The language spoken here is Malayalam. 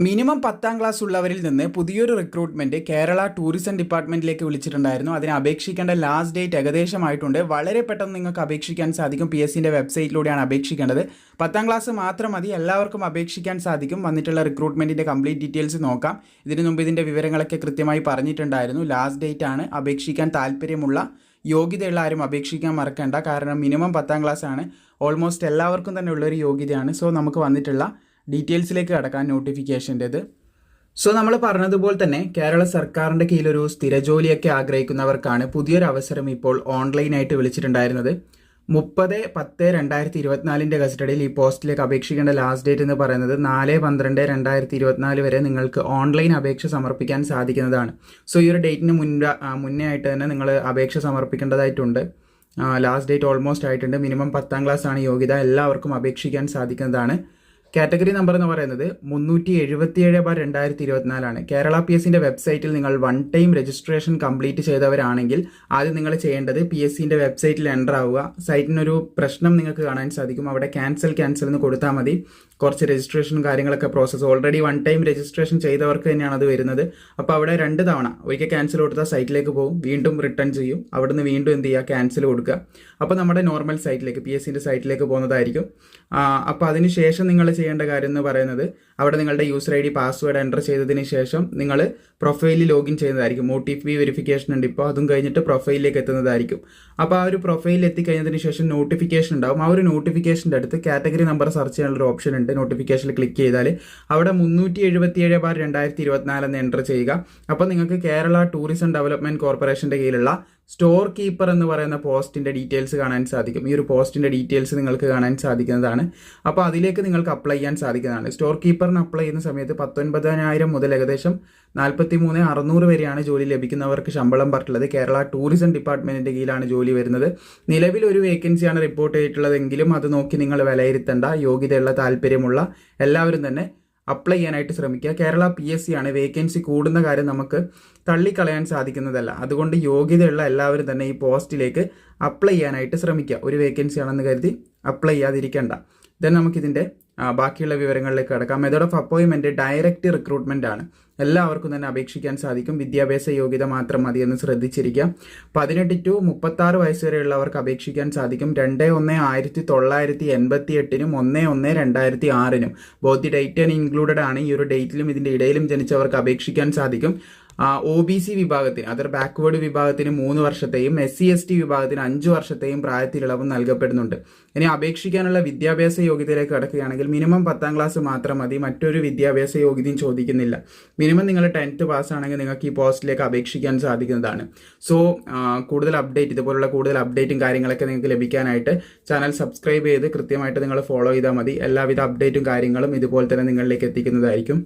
മിനിമം പത്താം ക്ലാസ് ഉള്ളവരിൽ നിന്ന് പുതിയൊരു റിക്രൂട്ട്മെന്റ് കേരള ടൂറിസം ഡിപ്പാർട്ട്മെന്റിലേക്ക് വിളിച്ചിട്ടുണ്ടായിരുന്നു. അതിന് അപേക്ഷിക്കേണ്ട ലാസ്റ്റ് ഡേറ്റ് ഏകദേശമായിട്ടുണ്ട്. വളരെ പെട്ടെന്ന് നിങ്ങൾക്ക് അപേക്ഷിക്കാൻ സാധിക്കും. പി എസ് സിന്റെ വെബ്സൈറ്റിലൂടെയാണ് അപേക്ഷിക്കേണ്ടത്. പത്താം ക്ലാസ് മാത്രം മതി. എല്ലാവർക്കും അപേക്ഷിക്കാൻ സാധിക്കും. വന്നിട്ടുള്ള റിക്രൂട്ട്മെന്റിന്റെ കംപ്ലീറ്റ് ഡീറ്റെയിൽസ് നോക്കാം. ഇതിനു മുമ്പ് ഇതിന്റെ വിവരങ്ങളൊക്കെ കൃത്യമായി പറഞ്ഞിട്ടുണ്ടായിരുന്നു. ലാസ്റ്റ് ഡേറ്റ് ആണ്. അപേക്ഷിക്കാൻ താല്പര്യമുള്ള യോഗ്യതയുള്ള ആരും അപേക്ഷിക്കാൻ മറക്കേണ്ട. കാരണം മിനിമം പത്താം ക്ലാസ് ആണ്. ഓൾമോസ്റ്റ് എല്ലാവർക്കും തന്നെ ഉള്ളൊരു യോഗ്യതയാണ്. സോ നമുക്ക് വന്നിട്ടുള്ള ഡീറ്റെയിൽസിലേക്ക് കടക്കാം നോട്ടിഫിക്കേഷന്റെത് സോ നമ്മൾ പറഞ്ഞതുപോലെ തന്നെ കേരള സർക്കാരിന്റെ കീഴിലൊരു സ്ഥിരജോലിയൊക്കെ ആഗ്രഹിക്കുന്നവർക്കാണ് പുതിയൊരു അവസരം ഇപ്പോൾ ഓൺലൈനായിട്ട് വിളിച്ചിട്ടുണ്ടായിരുന്നത്. മുപ്പത് പത്ത് രണ്ടായിരത്തി ഇരുപത്തിനാലിന്റെ കസ്റ്റഡിയിൽ ഈ പോസ്റ്റിലേക്ക് അപേക്ഷിക്കേണ്ട ലാസ്റ്റ് ഡേറ്റ് എന്ന് പറയുന്നത് നാല് പന്ത്രണ്ട് രണ്ടായിരത്തി ഇരുപത്തിനാല് വരെ നിങ്ങൾക്ക് ഓൺലൈൻ അപേക്ഷ സമർപ്പിക്കാൻ സാധിക്കുന്നതാണ്. സോ ഈ ഒരു ഡേറ്റിന് മുൻപ് മുന്നേ ആയിട്ട് തന്നെ നിങ്ങൾ അപേക്ഷ സമർപ്പിക്കേണ്ടതായിട്ടുണ്ട്. ലാസ്റ്റ് ഡേറ്റ് ഓൾമോസ്റ്റ് ആയിട്ടുണ്ട്. മിനിമം പത്താം ക്ലാസ് ആണ് യോഗ്യത. എല്ലാവർക്കും അപേക്ഷിക്കാൻ സാധിക്കുന്നതാണ്. കാറ്റഗറി നമ്പർ എന്ന് പറയുന്നത് മുന്നൂറ്റി എഴുപത്തിയേഴ് ബാർ രണ്ടായിരത്തി ഇരുപത്തിനാലാണ് കേരള പി എസിന്റെ വെബ്സൈറ്റിൽ നിങ്ങൾ വൺ ടൈം രജിസ്ട്രേഷൻ കംപ്ലീറ്റ് ചെയ്തവരാണെങ്കിൽ ആദ്യം നിങ്ങൾ ചെയ്യേണ്ടത് പി എസ് സിന്റെ വെബ്സൈറ്റിൽ എന്റർ ആവുക. സൈറ്റിനൊരു പ്രശ്നം നിങ്ങൾക്ക് കാണാൻ സാധിക്കും. അവിടെ ക്യാൻസൽ ക്യാൻസൽ എന്ന് കൊടുത്താൽ മതി. കുറച്ച് രജിസ്ട്രേഷൻ കാര്യങ്ങളൊക്കെ process already one time registration ചെയ്തവർക്ക് തന്നെയാണ് അത് വരുന്നത്. അപ്പോൾ അവിടെ രണ്ട് തവണ ഒരിക്കൽ ക്യാൻസൽ കൊടുത്താൽ സൈറ്റിലേക്ക് പോകും. വീണ്ടും റിട്ടേൺ ചെയ്യും. അവിടുന്ന് വീണ്ടും എന്ത് ചെയ്യുക? ക്യാൻസൽ കൊടുക്കുക. അപ്പോൾ നമ്മുടെ നോർമൽ സൈറ്റിലേക്ക് പി എസ് സിന്റെ സൈറ്റിലേക്ക് പോകുന്നതായിരിക്കും. അപ്പോൾ അതിനുശേഷം നിങ്ങൾ ചെയ്യേണ്ട കാര്യം എന്ന് പറയുന്നത് അവിടെ നിങ്ങളുടെ user I D password enter ചെയ്തതിന് ശേഷം നിങ്ങൾ പ്രൊഫൈലിൽ ലോഗിൻ ചെയ്യുന്നതായിരിക്കും. ഒ ടി പി വെരിഫിക്കേഷൻ ഉണ്ട്. ഇപ്പോൾ അതും കഴിഞ്ഞിട്ട് പ്രൊഫൈലിലേക്ക് എത്തുന്നതായിരിക്കും. അപ്പോൾ ആ ഒരു പ്രൊഫൈലിൽ എത്തിക്കഴിഞ്ഞതിന് ശേഷം നോട്ടിഫിക്കേഷൻ ഉണ്ടാവും. ആ ഒരു നോട്ടിഫിക്കേഷന്റെ അടുത്ത് കാറ്റഗറി നമ്പർ സെർച്ച് ചെയ്യാനുള്ള ഒരു ഓപ്ഷൻ ഉണ്ട്. നോട്ടിഫിക്കേഷനിൽ ക്ലിക്ക് ചെയ്താൽ അവിടെ മുന്നൂറ്റി എഴുപത്തിയേഴ് ബാർ രണ്ടായിരത്തി ഇരുപത്തിനാല് എന്ന് എന്റർ ചെയ്യുക. അപ്പോൾ നിങ്ങൾക്ക് കേരള ടൂറിസം ഡെവലപ്മെന്റ് കോർപ്പറേഷന്റെ കീഴിലുള്ള സ്റ്റോർ കീപ്പർ എന്ന് പറയുന്ന പോസ്റ്റിന്റെ ഡീറ്റെയിൽസ് കാണാൻ സാധിക്കും. ഈ ഒരു പോസ്റ്റിന്റെ ഡീറ്റെയിൽസ് നിങ്ങൾക്ക് കാണാൻ സാധിക്കുന്നതാണ്. അപ്പോൾ അതിലേക്ക് നിങ്ങൾക്ക് അപ്ലൈ ചെയ്യാൻ സാധിക്കുന്നതാണ്. സ്റ്റോർ കീപ്പറിന് അപ്ലൈ ചെയ്യുന്ന സമയത്ത് പത്തൊൻപതിനായിരം മുതൽ ഏകദേശം നാൽപ്പത്തി മൂന്ന് അറുന്നൂറ് വരെയാണ് ജോലി ലഭിക്കുന്നവർക്ക് ശമ്പളം പറഞ്ഞിട്ടുള്ളത്. കേരള ടൂറിസം ഡിപ്പാർട്ട്മെന്റിന്റെ കീഴിലാണ് ജോലി വരുന്നത്. നിലവിൽ ഒരു വേക്കൻസിയാണ് റിപ്പോർട്ട് ചെയ്തിട്ടുള്ളതെങ്കിലും അത് നോക്കി നിങ്ങൾ വിലയിരുത്തേണ്ട. യോഗ്യതയുള്ള താല്പര്യമുള്ള എല്ലാവരും തന്നെ അപ്ലൈ ചെയ്യാനായിട്ട് ശ്രമിക്കുക. കേരള പി എസ് സി ആണ് വേക്കൻസി കൂടുന്ന കാര്യം നമുക്ക് തള്ളിക്കളയാൻ സാധിക്കുന്നതല്ല. അതുകൊണ്ട് യോഗ്യതയുള്ള എല്ലാവരും തന്നെ ഈ പോസ്റ്റിലേക്ക് അപ്ലൈ ചെയ്യാനായിട്ട് ശ്രമിക്കുക. ഒരു വേക്കൻസി ആണെന്ന് കരുതി അപ്ലൈ ചെയ്യാതിരിക്കേണ്ട. ദെൻ നമുക്കിതിന്റെ ബാക്കിയുള്ള വിവരങ്ങളിലേക്ക് കിടക്കാം. മെത്തേഡ് ഓഫ് അപ്പോയിൻമെന്റ് ഡയറക്റ്റ് റിക്രൂട്ട്മെന്റ് ആണ്. എല്ലാവർക്കും തന്നെ അപേക്ഷിക്കാൻ സാധിക്കും. വിദ്യാഭ്യാസ യോഗ്യത മാത്രം മതി എന്ന് ശ്രദ്ധിച്ചിരിക്കാം പതിനെട്ട് ടു മുപ്പത്താറ് വയസ്സ് വരെയുള്ളവർക്ക് അപേക്ഷിക്കാൻ സാധിക്കും. രണ്ട് ഒന്ന് ആയിരത്തി തൊള്ളായിരത്തി എൺപത്തി എട്ടിനും ഒന്ന് ഒന്ന് രണ്ടായിരത്തി ആറിനും. ബോത്ത് ഡേറ്റ് ആൻഡ് ഇൻക്ലൂഡഡ് ആണ്. ഈ ഒരു ഡേറ്റിലും ഇതിന്റെ ഇടയിലും ജനിച്ചവർക്ക് അപേക്ഷിക്കാൻ സാധിക്കും. ഒ ബി സി വിഭാഗത്തിന് അതർ ബാക്ക്വേർഡ് വിഭാഗത്തിന് മൂന്ന് വർഷത്തെയും എസ് സി എസ് ടി വിഭാഗത്തിന് അഞ്ച് വർഷത്തെയും പ്രായത്തിലിളവ് നൽകപ്പെടുന്നുണ്ട്. ഇനി അപേക്ഷിക്കാനുള്ള വിദ്യാഭ്യാസ യോഗ്യതയിലേക്ക് കടക്കുകയാണെങ്കിൽ മിനിമം പത്താം ക്ലാസ് മാത്രം മതി. മറ്റൊരു വിദ്യാഭ്യാസ യോഗ്യതയും ചോദിക്കുന്നില്ല. മിനിമം നിങ്ങൾ ടെൻത്ത് പാസ് ആണെങ്കിൽ നിങ്ങൾക്ക് ഈ പോസ്റ്റിലേക്ക് അപേക്ഷിക്കാൻ സാധിക്കുന്നതാണ്. സോ കൂടുതൽ അപ്ഡേറ്റ് ഇതുപോലുള്ള കൂടുതൽ അപ്ഡേറ്റും കാര്യങ്ങളൊക്കെ നിങ്ങൾക്ക് ലഭിക്കാനായിട്ട് ചാനൽ സബ്സ്ക്രൈബ് ചെയ്ത് കൃത്യമായിട്ട് നിങ്ങൾ ഫോളോ ചെയ്താൽ മതി. എല്ലാവിധ അപ്ഡേറ്റും കാര്യങ്ങളും ഇതുപോലെ തന്നെ നിങ്ങളിലേക്ക് എത്തിക്കുന്നതായിരിക്കും.